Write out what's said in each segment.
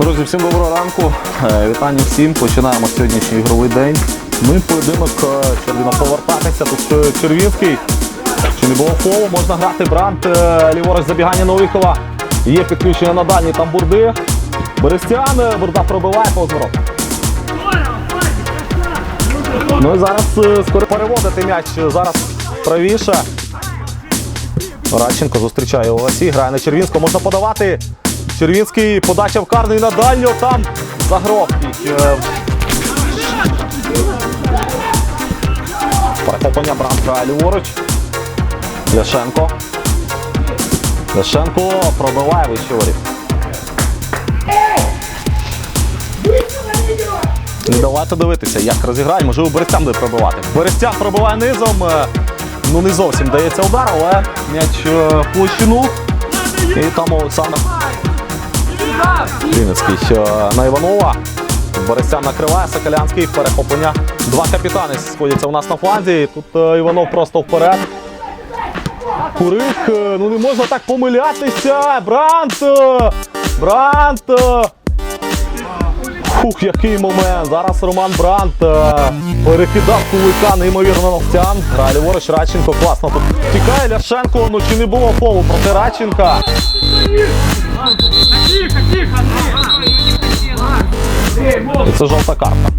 Друзі, всім доброго ранку. Е, Вітання всім. Починаємо сьогоднішній ігровий день. Ми поєдинок Червіно повертатися. Тут е, Червінський. Чи не було фолу, можна грати Брант, е, ліворуч забігання Новікова. Є підключення на дальній там бурди. Берестян, бурда пробиває повз. Ну і зараз скоро переводити м'яч зараз правіше. Радченко зустрічає Олесі, грає на Червінського, можна подавати. Червінський подача в карний на дальню, там Загробський. Е, Перехоплення Бранка ліворуч. Ляшенко. Ляшенко пробиває. Ну, давайте дивитися, як розіграє. Можливо, Берестян буде пробивати. Берестян пробиває низом. е, Ну не зовсім дається удар, але м'яч е, площину. І там Олександр Вінницький на Іванова. Борисян накриває Соколянський. Перехоплення. Два капітани сходяться у нас на фланзі. Тут е, Іванов просто вперед. Курик, е, ну не можна так помилятися. Брант! е, Брант! Фух, який момент. Зараз Роман Брант перекидав кулика, неймовірно ногтян. Грає ліворуч Радченко. Класно тут тікає Ляшенко. Ну чи не було фолу проти Радченка? Це жовта карта.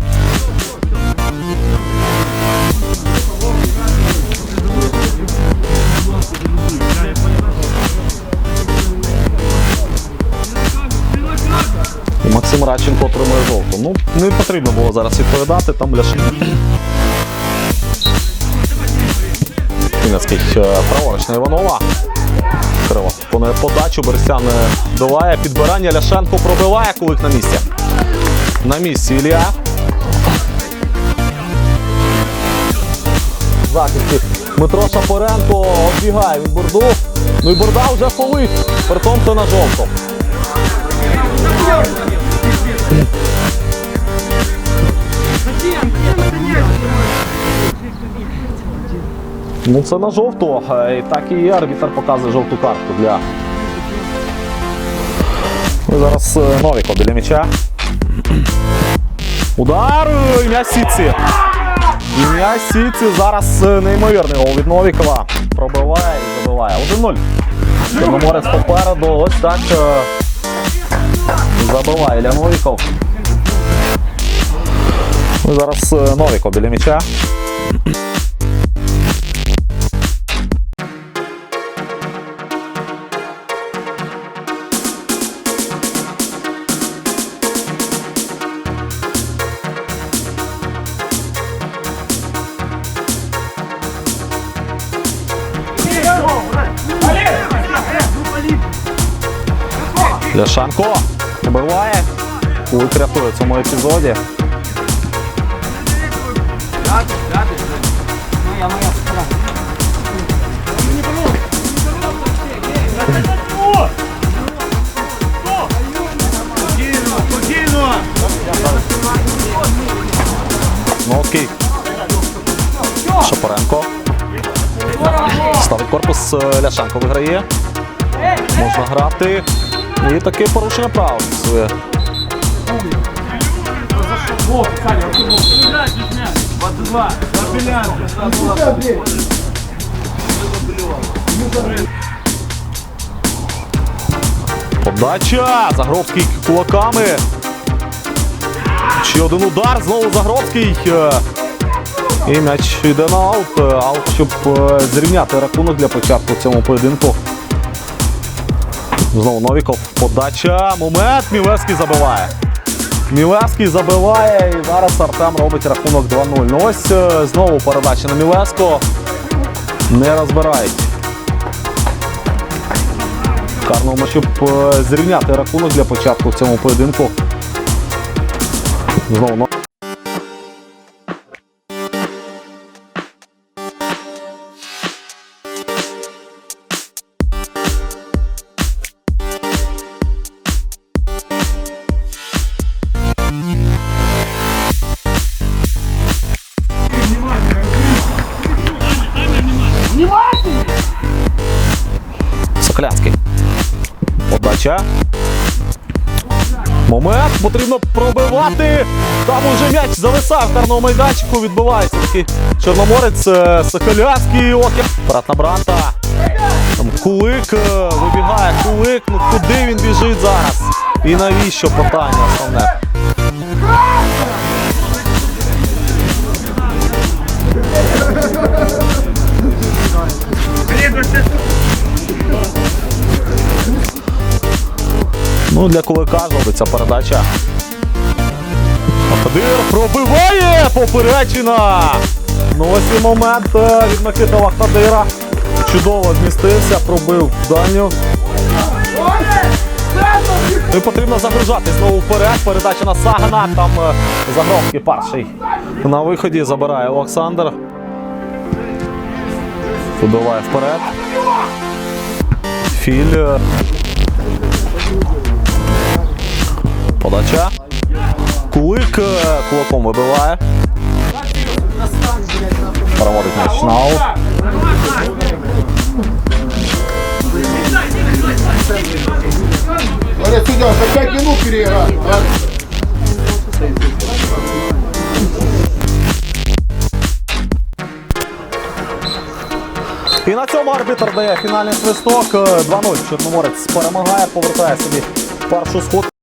І Максим Радченко отримує жовту. Ну, не потрібно було зараз відповідати, там Ляшенко. Вінницький е, праворуч на Іванова. Криво. Подачу, Берестян е, підбирання Ляшенко пробиває, кулик на місці. На місці Ілля. Захисті Дмитро Шапоренко оббігає від борду. Ну і борда вже фолить. Притом це на жовту. Ну це на жовту. Е, так і є. Арбітер показує жовту картку для. Ну, зараз е, Новіко біля м'яча. Удар! І М'яч сітці. І м'яч сітці зараз е, неймовірний гол від Новікова. Пробиває і забиває. 1-0. Чорноморець попереду. Ось так е, забиває Ілля Новіков. Ну, зараз е, Новіков біля м'яча. Ляшанко пробиває. Кулик рятує в цьому епізоді. Новський. Шапоренко. Ставить корпус. е, Ляшенко виграє. Можна грати. І таке порушення права фіксує. Вот, Саня, вот тут. 22. Запилянка. Подача! Загробський кулаками. Ще один удар. Знову Загробський. Е, І м'яч йде на аут. Е, Аут, щоб е, зрівняти рахунок для початку цьому поєдинку. Знову Новіков. Подача. Момент. Мілевський забиває. Мілевський забиває. І зараз Артем робить рахунок 2-0. Ну ось е, знову передача на Мілевського. Не розбирають. Карному, щоб е, зрівняти рахунок для початку в цьому поєдинку. Знову ну. Момент потрібно пробивати. Там уже м'яч зависав в карному майданчику. Відбувається такий чорноморець е, Соколянський окер. Вперед на Бранта. Там Кулик е, вибігає. Кулик. Ну куди він біжить зараз? І навіщо питання основне? Ну, для кулика зробиться передача. Кадир пробиває поперечина. Ну ось і момент е, від Микита Кадира. Чудово змістився, пробив дальню. Ну і потрібно загружати знову вперед. Передача на Сагана. Там е, Загровський перший. На виході забирає Олександр. Вибиває вперед. Філь. Е, Подача. Кулик е, кулаком вибиває. Переводить м'яч на аут. Говорят, судья, за 5 минут переиграть. І на цьому арбітр дає фінальний свисток. Е, 2-0. Чорноморець перемагає, повертає собі першу сходку.